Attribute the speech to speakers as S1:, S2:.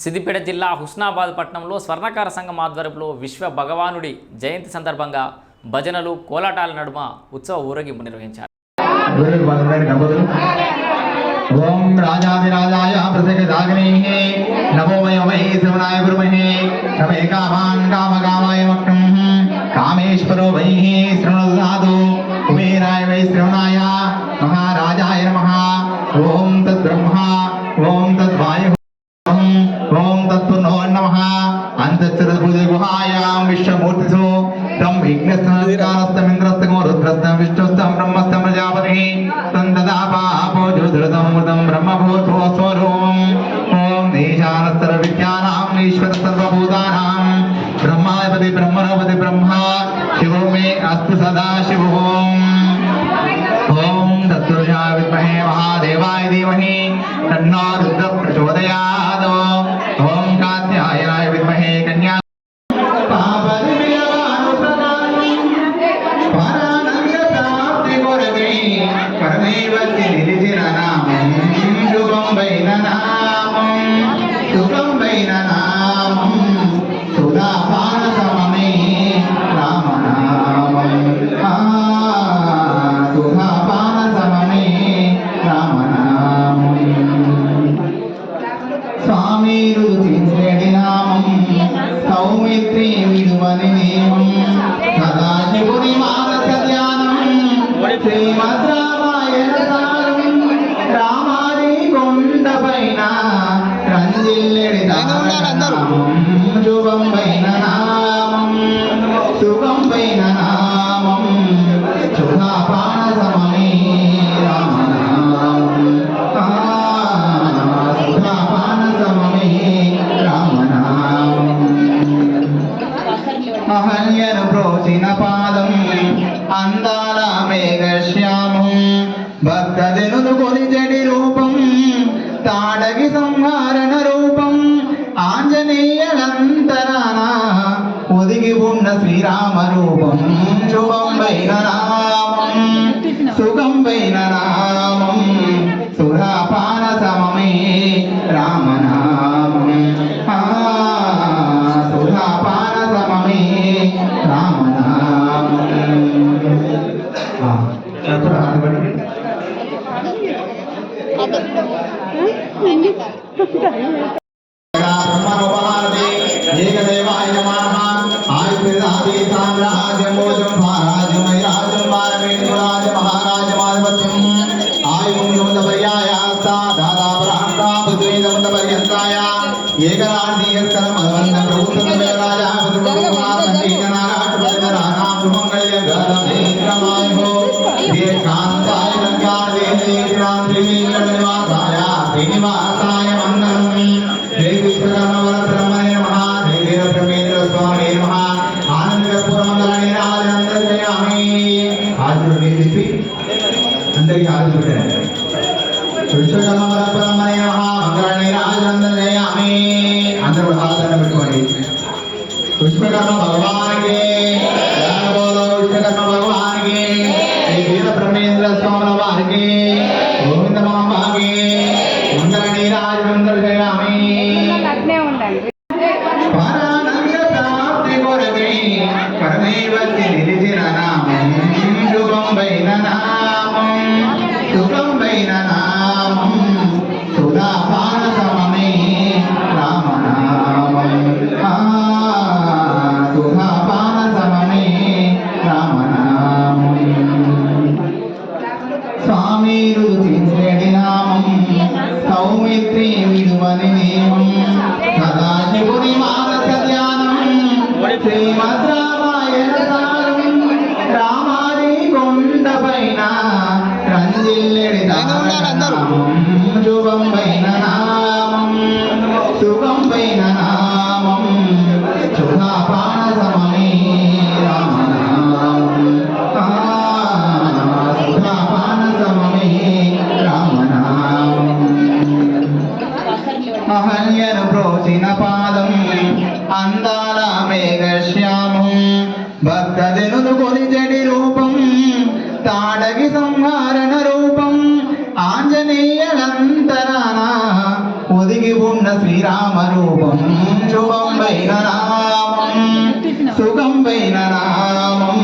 S1: సిద్దిపేట జిల్లా హుస్నాబాద్ పట్టణంలో స్వర్ణకార సంఘం ఆధ్వర్యంలో విశ్వ భగవానుడి జయంతి సందర్భంగా భజనలు కోలాటాల నడుమ ఉత్సవ ఊరేగింపు నిర్వహించారు.
S2: ఓం రాజాదిరాజాయ నమో శ్రవణాయ గురుమహే. రమే కామాన్ కామేశ్వరో అంతఃచరభుజ గుహాయాం తం విఘ్నస్తమింద్రస్తమో రుద్రస్తం విష్ణుస్తం బ్రహ్మస్తం ప్రజాపతి. తం దదా పాపో జ్యోతిరతం ఓం దేశానస్తర విద్యానాం ఈశ్వర సర్వభూతానాం. బ్రహ్మాధిపతి బ్రహ్మణోపతి బ్రహ్మ శివో మే అస్తు సదా శివోం. ఓం తత్పురుషా విద్మహే మహాదేవాయ ధీమహి. తన్నో రుద్ర ప్రచోదయాత్. పరమేవతి నిలిచిన నామం శుభం నామం శుభం నామం సుధాపాన సమమే రామనామం. సుధాపాన సమమే రామనామం. స్వామి రుచించేడి నామం సౌమిత్రి విడువని నామం శుభం పైన నామం శుభం పైన నామం. శుభాపాన సమమే రామనామం అహల్యను ప్రోచిన ఒదిగి ఉన్న శ్రీరామ రూపం శుభం వైన నామం సుఖం వైన నామం సురాపాన సమమే రామనామం ఆ, సుధాపాన సమమే రామనామం ராஜமாதிபத்தியம் ஆயுந்த பரியாயாஸ்தா தாதா பிராந்தா புதுவேத பரியந்தாயா ஏகராஜீகரம் அதுவந்த பிரபுத்தம் வேலாய రాజనందయామి ఆదుడు నిలిపి అందరికీ ఆదుడు పెట్టండి అందరూ పెట్టుకోండి. భగవానికి భగవానికి వీర బ్రహ్మేంద్ర స్వాముల వారికి స్వామి రుచించేడి నామం సౌమిత్రి విడువని నియమం పశ్యామం భక్తజనుకొని జడి రూపం తాడవి సంహారణ రూపం ఆంజనేయలంతరాన ఒదిగి ఉన్న శ్రీరామ రూపం శుభం వైన రామం సుఖం వైన రామం